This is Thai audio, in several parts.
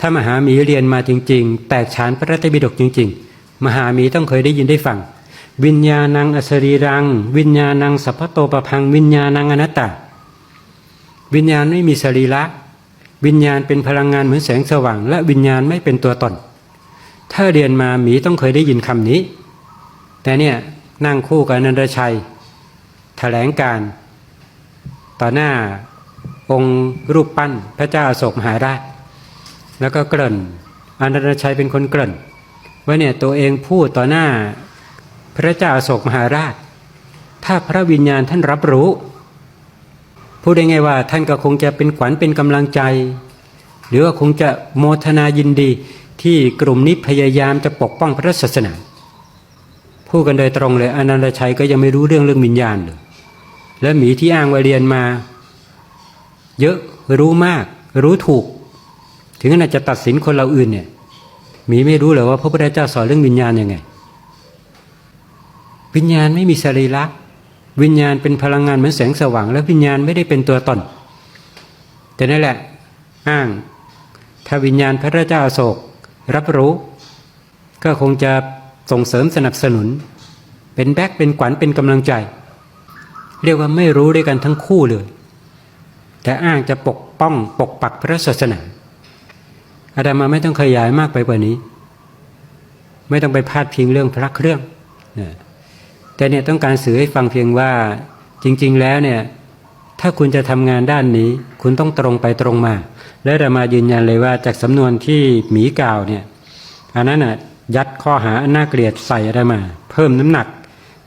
ถ้ามหาหมีเรียนมาจริง ๆ แตกฉานพระไตรปิฎกจริง ๆ มหาหมีต้องเคยได้ยินได้ฟัง วิญญาณังอสรีรัง วิญญาณังสัพพโตปพัง วิญญาณังอนัตตา วิญญาณไม่มีสรีระ วิญญาณเป็นพลังงานเหมือนแสงสว่าง และวิญญาณไม่เป็นตัวตน ถ้าเรียนมาหมีต้องเคยได้ยินคำนี้ แต่เนี่ยนั่งคู่กับนันตชัยแถลงการต่อหน้าองค์รูปปั้นพระเจ้าอโศกมหาราช แล้วก็เกริ่นอนันตชัยเป็นคนเกริ่นว่าเนี่ยตัวเองพูดต่อหน้าพระเจ้าอโศกมหาราช ถ้าพระวิญญาณท่านรับรู้ พูดได้ไงว่าท่านก็คงจะเป็นขวัญเป็นกำลังใจ หรือว่าคงจะโมทนายินดีที่กลุ่มนี้พยายามจะปกป้องพระศาสนาพูดกันโดยตรงเลยอนันตชัยก็ยังไม่รู้เรื่องเรื่องวิญญาณเลยและหมีที่อ้างว่าเรียนมา เยอะรู้มาก รู้ถูก ถึงขนาดจะตัดสินคนเราอื่นเนี่ย มีไม่รู้เลยว่าพระพุทธเจ้าสอนเรื่องวิญญาณยังไง วิญญาณไม่มีสรีระวิญญาณเป็นพลังงานเหมือนแสงสว่าง และวิญญาณไม่ได้เป็นตัวตน แต่นั่นแหละอ้าง ถ้าวิญญาณพระเจ้าอโศก รับรู้ ก็คงจะส่งเสริมสนับสนุน เป็นแบ็คเป็นขวัญเป็นกำลังใจ เรียกว่าไม่รู้ด้วยกันทั้งคู่เลย แต่อ้างจะปกป้องปกปักพระศาสนา อาดามาไม่ต้องขยายมากไปกว่านี้ ไม่ต้องไปพาดพิงเรื่องพระเครื่องนะแต่เนี่ยต้องการสื่อให้ฟังเพียงว่าจริง ๆ แล้วเนี่ยถ้าคุณจะทำงานด้านนี้ คุณต้องตรงไปตรงมา และเรามายืนยันเลยว่าจากสำนวนที่หมีกล่าวเนี่ยอันนั้นน่ะยัดข้อหาอันน่าเกลียดใส่อะไรมา เพิ่มน้ำหนัก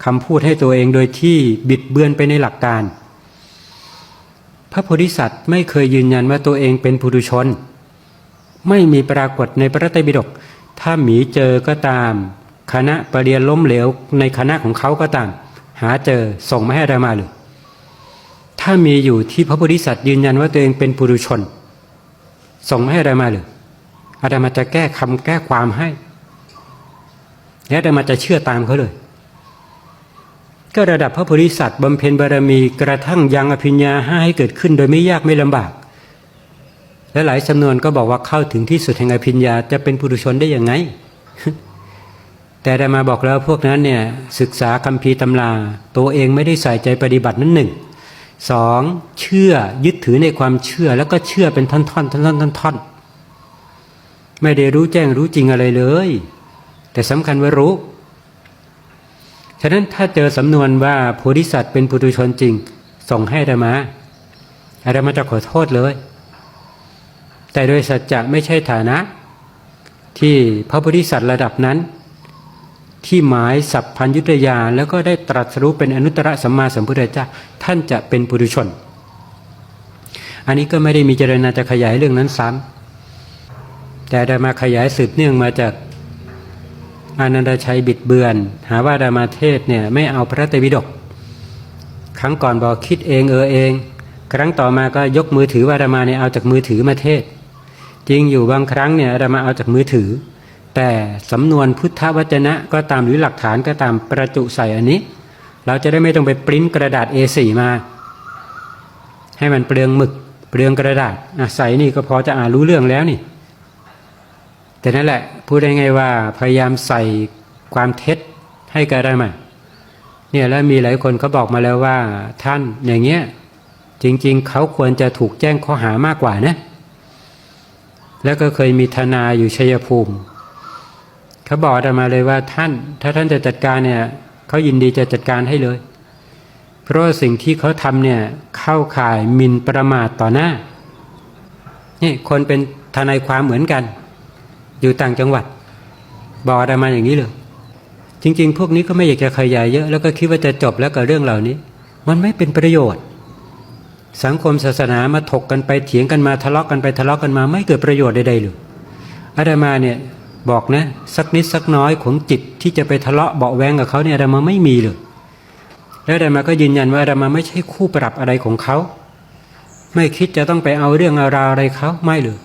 คำพูดให้ตัวเองโดยที่บิดเบือนไปในหลักการ พระโพธิสัตว์ไม่เคยยืนยันว่าตัวเองเป็นปุถุชน ไม่มีปรากฏในพระไตรปิฎกถ้าหมีเจอก็ตาม คณะปรริยนล้มเหลวในคณะของเขาก็ตาม หาเจอส่งมาให้อาตมาเลยถ้ามีอยู่ที่พระโพธิสัตว์ยืนยันว่าตัวเองเป็นปุถุชน ส่งมาให้อาตมาเลยอาตมาจะแก้คำแก้ความให้และอาตมาจะเชื่อตามเขาเลย ก็ระดับพระโพธิสัตว์บำเพ็ญบารมีกระทั่งยังอภิญญาห้าให้เกิดขึ้นโดยไม่ยากไม่ลำบาก และหลายสำนวนก็บอกว่าเข้าถึงที่สุดแห่งอภิญญาจะเป็นปุถุชนได้ยังไง แต่ได้มาบอกแล้วพวกนั้นเนี่ยศึกษาคัมภีร์ตำรา ตัวเองไม่ได้ใส่ใจปฏิบัตินั้นหนึ่งสองเชื่อยึดถือในความเชื่อแล้วก็เชื่อเป็นท่อนๆท่อนๆท่อนๆท่อนๆไม่ได้รู้แจ้งรู้จริงอะไรเลย แต่สำคัญว่ารู้ฉะนั้นถ้าเจอสำนวนว่าโพธิสัตว์เป็นปุถุชนจริง ส่งให้อาตมาอาตมาจะขอโทษเลย แต่โดยสัจจะไม่ใช่ฐานะ ที่พระโพธิสัตว์ระดับนั้น ที่หมายสัพพัญยุตยาแล้วก็ได้ตรัสรู้เป็นอนุตตรสัมมาสัมพุทธเจ้าท่านจะเป็นปุถุชน อันนี้ก็ไม่ได้มีเจรณาจะขยายเรื่องนั้นซ้ำแต่ได้มาขยายสืบเนื่องมาจากอานันดชัยบิดเบือน หาว่าดามาเทศเนี่ยไม่เอาพระไตรปิฎกครั้งก่อนบอกคิดเองเออเอง ครั้งต่อมาก็ยกมือถือว่าดามาเนี่ยเอาจากมือถือมาเทศ จริงอยู่บางครั้งเนี่ยดามาเอาจากมือถือ แต่สำนวนพุทธวจนะก็ตามหรือหลักฐานก็ตามประจุใส่อันนี้ เราจะได้ไม่ต้องไปปริ้นกระดาษ A4 มา ให้มันเปลืองหมึกเปลืองกระดาษใส่นี่ก็พอจะอ่านรู้เรื่องแล้วนี่ แต่นั่นแหละพูดได้ไงว่าพยายามใส่ความเท็จให้กันได้มาเนี่ยแล้วมีหลายคนเขาบอกมาแล้วว่าท่านอย่างเงี้ยจริง ๆ เขาควรจะถูกแจ้งข้อหามากกว่านะ แล้วก็เคยมีทนายอยู่ชัยภูมิ เขาบอกอาตมาเลยว่าท่าน ถ้าท่านจะจัดการเนี่ยเขายินดีจะจัดการให้เลย เพราะสิ่งที่เขาทำเนี่ยเข้าข่ายมินประมาทต่อหน้านี่คนเป็นทนายความเหมือนกัน อยู่ต่างจังหวัด บอกอาตมาอย่างนี้เลยจริง ๆ พวกนี้ก็ไม่อยากจะขยายเยอะแล้วก็คิดว่าจะจบแล้วกับเรื่องเหล่านี้ มันไม่เป็นประโยชน์ สังคมศาสนามาถกกันไปเถียงกันมาทะเลาะกันไปทะเลาะกันมาไม่เกิดประโยชน์ใดๆเลยอาตมาเนี่ยบอกนะสักนิดสักน้อยของจิตที่จะไปทะเลาะเบาแวงกับเขาเนี่ยอาตมาไม่มีเลยแล้วอาตมาก็ยืนยันว่าอาตมาไม่ใช่คู่ปรับอะไรของเขา ไม่คิดจะต้องไปเอาเรื่องเอาราวอะไรเขาไม่เลย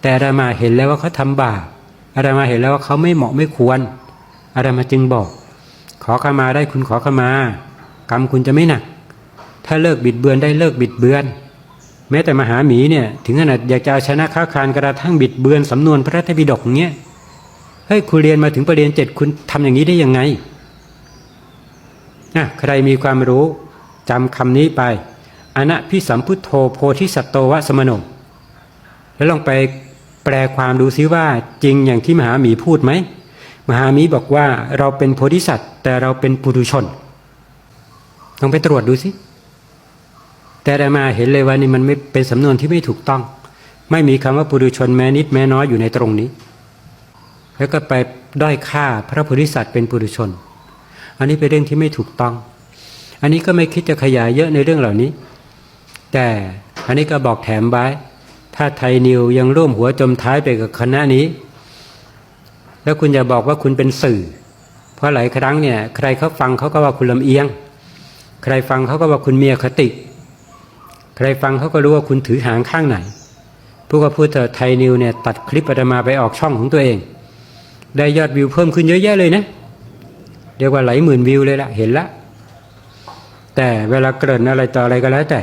แต่อาตมาเห็นแล้วว่าเขาทำบาปอาตมาเห็นแล้วว่าเขาไม่เหมาะไม่ควรอาตมาจึงบอก ขอขมาได้คุณขอขมากรรมคุณจะไม่หนัก ถ้าเลิกบิดเบือนได้เลิกบิดเบือน แม้แต่มหาหมีเนี่ยถึงขนาดอยากจะชนะค้าคารกระทั่งบิดเบือนสำนวนพระธรรมปิฎกอย่างเงี้ยเฮ้ยคุณเรียนมาถึงประเด็นเจ็ดคุณทำอย่างนี้ได้ยังไงอะใครมีความรู้จำคำนี้ไปอนะพิสัมพุทโธโพธิสัตโตวะสมโนแล้วลองไปแปลความดูซิว่าจริงอย่างที่มหาหมีพูดไหมมหาหมีบอกว่าเราเป็นโพธิสัตว์แต่เราเป็นปุถุชนลองไปตรวจดูสิ แต่ได้มาเห็นเลยว่านี่มันไม่เป็นสำนวนที่ไม่ถูกต้อง ไม่มีคำว่าปุถุชนแม้นิดแม้น้อยอยู่ในตรงนี้ แล้วก็ไปด้อยค่าพระโพธิสัตว์เป็นปุถุชน อันนี้เป็นเรื่องที่ไม่ถูกต้อง อันนี้ก็ไม่คิดจะขยายเยอะในเรื่องเหล่านี้ แต่อันนี้ก็บอกแถมไว้ ถ้าไทยนิวยังร่วมหัวจมท้ายไปกับคณะนี้ แล้วคุณอย่าบอกว่าคุณเป็นสื่อ เพราะหลายครั้งเนี่ยใครเขาฟังเขาก็ว่าคุณลำเอียง ใครฟังเขาก็ว่าคุณเมีอคติ ใครฟังเขาก็รู้ว่าคุณถือหางข้างไหนผู้ก็พูดเถอะไทยนิวเนี่ยตัดคลิปอาตมาไปออกช่องของตัวเอง ได้ยอดวิวเพิ่มขึ้นเยอะแยะเลยนะเรียกว่าหลายหมื่นวิวเลยละเห็นละแต่เวลาเกริ่นอะไรต่ออะไรก็แล้วแต่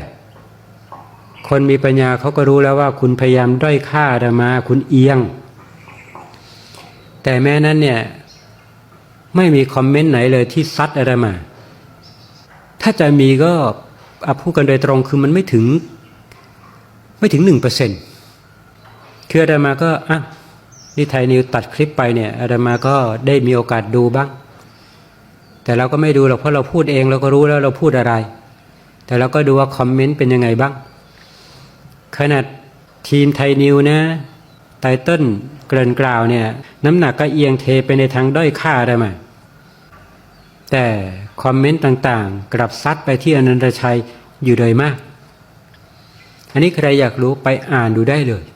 คนมีปัญญาเขาก็รู้แล้วว่าคุณพยายามด้อยค่าอาตมาคุณเอียง แต่แม้นั้นเนี่ยไม่มีคอมเมนต์ไหนเลยที่ซัดอาตมา ถ้าจะมีก็ พูดกันโดยตรงคือมันไม่ถึง ไม่ถึงหนึ่งเปอร์เซ็นต์คืออาตมาก็อะนี่ไทยนิวตัดคลิปไปเนี่ยอาตมาก็ได้มีโอกาสดูบ้าง แต่เราก็ไม่ดูหรอกเพราะเราพูดเองเราก็รู้แล้วเราพูดอะไร แต่เราก็ดูว่าคอมเมนต์เป็นยังไงบ้าง ขนาดทีมไทยนิวนะไตเติ้ลเกริ่นกล่าวเนี่ย น้ำหนักก็เอียงเทไปในทางด้อยค่าได้ไหมแต่ คอมเมนต์ต่างๆ กลับซัดไปที่อนันตชัยอยู่โดยมาก อันนี้ใครอยากรู้ไปอ่านดูได้เลย